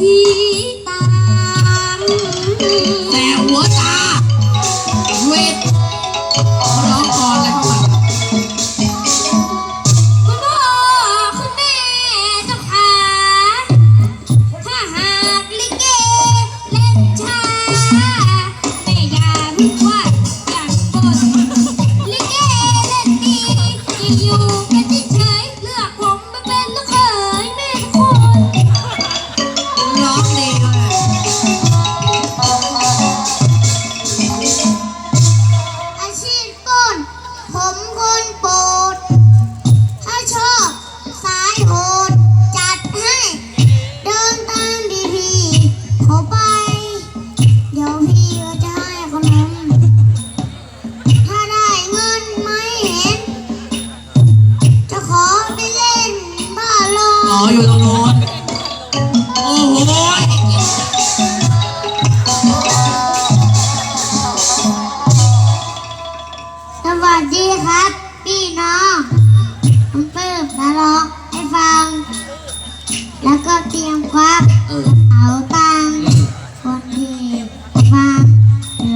ผีตาแต่หัวตา สวัสดีครับ พี่น้องผมเปิดมาร้องให้ฟัง แล้วก็เตรียมควักเออ เอาตังค์คนที่ฟัง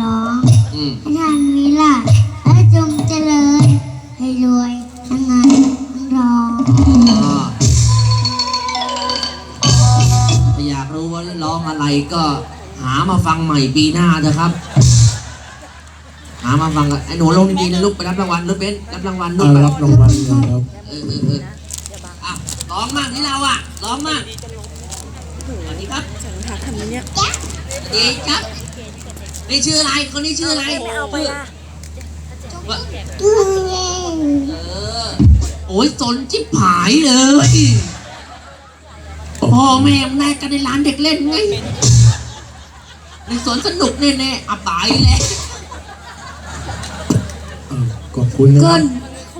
ร้องอืม ให้ทันวิลาและจงเจริญ ให้รวยทั้งงานทั้งรองอ๋อถ้าอยากรู้ว่าร้องอะไรก็หามาฟังใหม่ปีหน้าเถอะครับ มาฟังกันไอ้หนูลงดีๆนะลูกไปรับรางวัลรถเบนซ์รับรางวัลลูเอากไปรับรางวัลกันครับเออเออเอออะร้องมากที่เราอะร้องมากสวัสดีครับสวัสดีครับนี่ชื่ออะไรคนนี้ชื่ออะไรไม่เอาไปล่ะว่าอืมเออโอ้ยสนชิบหายเลยพ่อแม่แม่กันในร้านเด็กเล่นไงในสวนสนุกแน่ๆอับตายแล้วเอาขอบ คุณนะคเกิรับน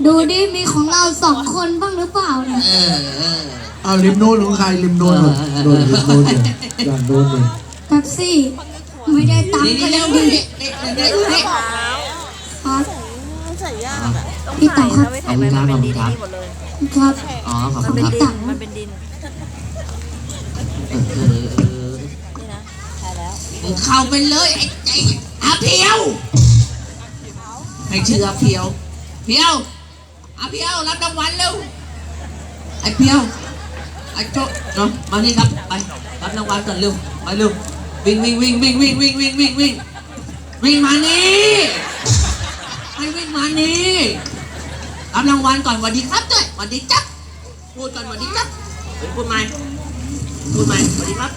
ดูดิมีของเราสองคนบ้างหรือเปล่าเนี่ยเออเออ เอาริมโน้นของใครริมโน้นหน่อยโน้นริมโน้นเนี่ยด้านโน้นเลยแป๊บซี่ไม่ได้ตังนี่ค์ก็นี่ยัเร็งวดีนี่นี่นี่นี่ครับ ใส่ยากอะต้องพี่ถ่ายเต๋าครับถ้าไม่ถ่ายไปมันเป็นดินนี่หมดเลย ครับอ๋อขอบมันคุณเป็นครับดิน มันเป็นดิน เออเออเออนี่นะถ่ายแล้ว มึงเข้าไปเลยไอ้ไอ้อาเพียวให้ชื่ออาเพียว เพียวอาเพียวรับรางวัลเร็วไอ้เพียวไอ้โจ๊กเนาะมานี่ครับไปรับรางวัลก่อนเร็วไปเร็ววิ่งวิ่งวิ่งวิ่งวิ่งวิ่งวิ่งวิ่งวิ่งวิ่งมานี่ให้วิ่งมานี่รับรางวัลก่อนสวัสดีครับด้วยสวัสดีจับพูดก่อนสวัสดีจับพูดใหม่พูดใหม่สวัสดีครับ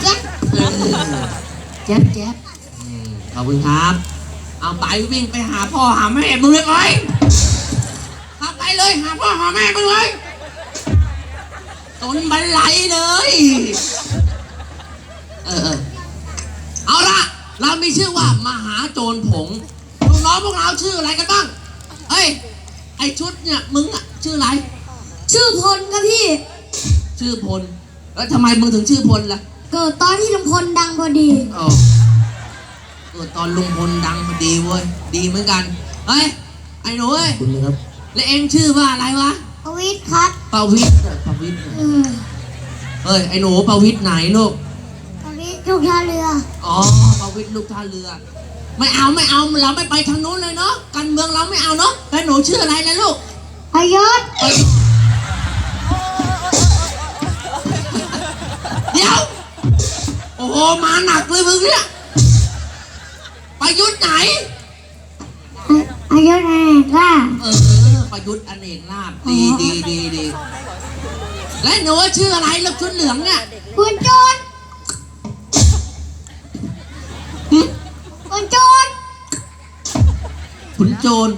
แจ๊คเออแจ๊บแจ๊บขอบคุณครับ เอาไปวิ่งไปหาพ่อหาแม่มึงเลยไปเข้าไปเลยหาพ่อหาแม่มึงเลยตนบันไลเลยเออเออ เอาละเรามีชื่อว่ามหาโจรผงลูกน้องพวกเราชื่ออะไรกันบ้างเฮ้ย ไอชุดเนี่ยมึงอะชื่ออะไร ชื่อพลครับพี่ ชื่อพล แล้วทำไมมึงถึงชื่อพลล่ะ เกิดตอนที่ลำพลดังพอดี อ๋อเออ ตอนลุงพลดังพอดีเว้ย ดีเหมือนกัน เฮ้ย ไอ้หนูเอ้ยขอบคุณนะครับ แล้วเองชื่อว่าอะไรวะอวิทย์ครับปาวิทย์เออปาวิทย์เออเฮ้ย ไอ้หนูปาวิทย์ไหนลูกอวิทย์ลูกท่าเรืออ๋อปาวิทย์ลูกท่าเรือ ไม่เอาไม่เอาเราไม่ไปทางนู้นเลยเนาะ การเมืองเราไม่เอาเนาะแล้วหนูชื่ออะไรนะลูก พยศเฮ้ยเดี๋ยว โอ้โห มาหนักเลยมึงเนี่ยประยุทธ์ ไหนพยศอะไรล่ะเออประยุทธ์อเนกลาบดีดีดีดีและหนูชื่ออะไรลูกชุดเหลืองเนี่ยคุณโจรหึคุณโจรขุนโจร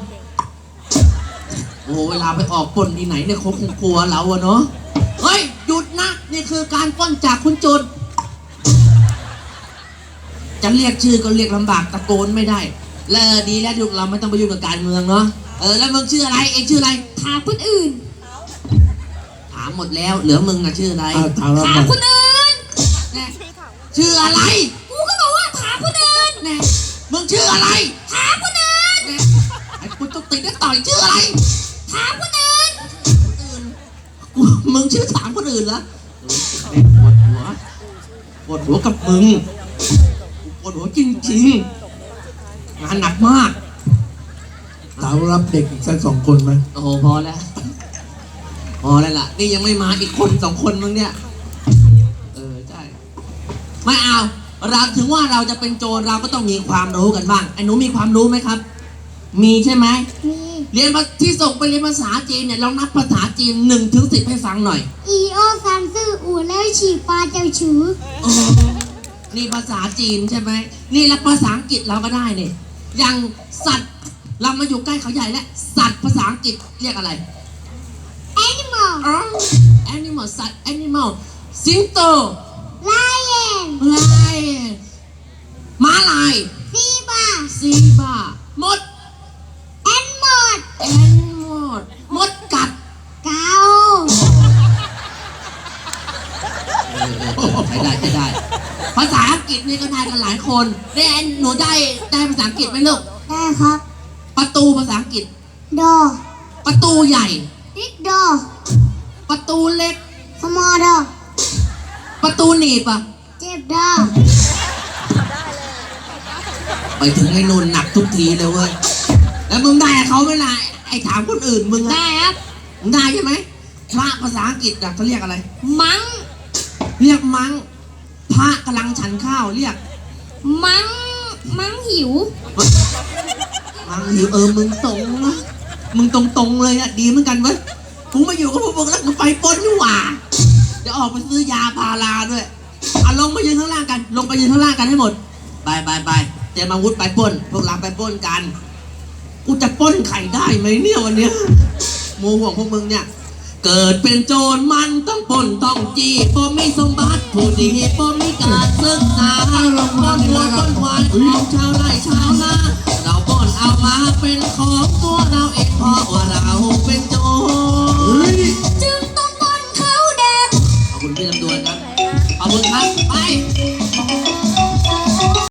โอ้เวลาไปออกปล้นที่ไหนเนี่ยเขาคงกลัวเราอะเนาะ เฮ้ย หยุดนะ นี่คือการปล้นจากขุนโจร จะเรียกชื่อก็เรียกลำบากตะโกนไม่ได้ แล้วดีแล้วลูกเราไม่ต้องไปยุ่งกับการเมืองเนาะเออแล้วมึงชื่ออะไรเองชื่ออะไร ถามคนอื่น ถามหมดแล้ว เหลือมึงอะชื่ออะไรอ้าวถามรับถามมาคนอื่นแน่ชื่ออะไร กูก็บอกว่าถามคนอื่นแน่มึงชื่ออะไรถามคนอื่นแน่ไอ้กูต้องติดได้ต่อยชื่ออะไร ถามคนอื่นกูมึงชื่อถามคนอื่นเหรอเออปวดหัวปวดหัวกับมึง ปวดหัวจริงๆงานหนักมากถามรับเด็กอีกสักสองคนไหมโอ้โหพอแล้วพอแล้วล่ะ นี่ยังไม่มาอีกคนสองคนมึงเนี่ย เออใช่ไม่เอาเราถึงว่าเราจะเป็นโจรเราก็ต้องมีความรู้กันบ้างไอ้หนูมีความรู้ไหมครับ มีใช่ไหมมีเรียนภาที่ส่งไปเรียนภาษาจีนเนี่ยลองนับภาษาจีนหนึ่งถึงสิบให้ฟังหน่อยอีโอซันซื่ออูแล้วฉีปลาเจ้าชือโอ้ นี่ภาษาจีนใช่ไหมนี่แล้วภาษาอังกฤษเราก็ได้เนี่ยอย่างสัตว์เรามาอยู่ใกล้เขาใหญ่แล้วสัตว์ภาษาอังกฤษเรียกอะไรแอนิมอลอ๋อ animal สัตว์ animal สิงโตไลเอนลายม้าลายซีบาซีบามดแอนมอดแอนมดมดกัดเกาเออเออเออใช้ได้ใช้ได้ ภาษาอังกฤษนี่ก็ได้กันหลายคนได้แอนหนูได้ได้ภาษาอังกฤษไหมลูก ได้ครับ ประตูภาษาอังกฤษ ดอประตูใหญ่บิ๊กดอประตูเล็ก สมอลดอประตูหนีบอะเจ็บดอไปถึงไอ้นุ่นหนักทุกทีเลยเว้ย แล้วมึงได้กับเขาไหมล่ะไอ้ถามคนอื่นมึงอะได้ครับ มึงได้ใช่ไหมพระภาษาอังกฤษอะเขาเรียกอะไร มัง เรียกมัง พระกำลังฉันข้าวเรียก มังมังหิว มังหิวเออมึงตรงนะมึงตรงตรงๆเลยอะดีเหมือนกันเว้ยกูมาอยู่กับพวกมึงแล้วกูไปปล้นนี่หว่าเดี๋ยวออกไปซื้อยาพาราด้วยอะลงมายืนข้างล่างกัน ลงไปยืนข้างล่างกันให้หมดไปไปไปเตรียมอาวุธไปปล้น พวกเราไปปล้นกัน กูจะปล้นไข่ได้ไหมเนี่ยวันเนี้ยโมห่วงพวกมึงเนี่ย เกิดเป็นโจรมันต้องปล้นต้องจีบบ่มีสมบัติผู้ดีบ่มีการศึกษาปล้นวัวต้นควายของชาวไร่ชาวนาเราปล้นเอามาเป็นของตัวเราเองเพราะว่าเรา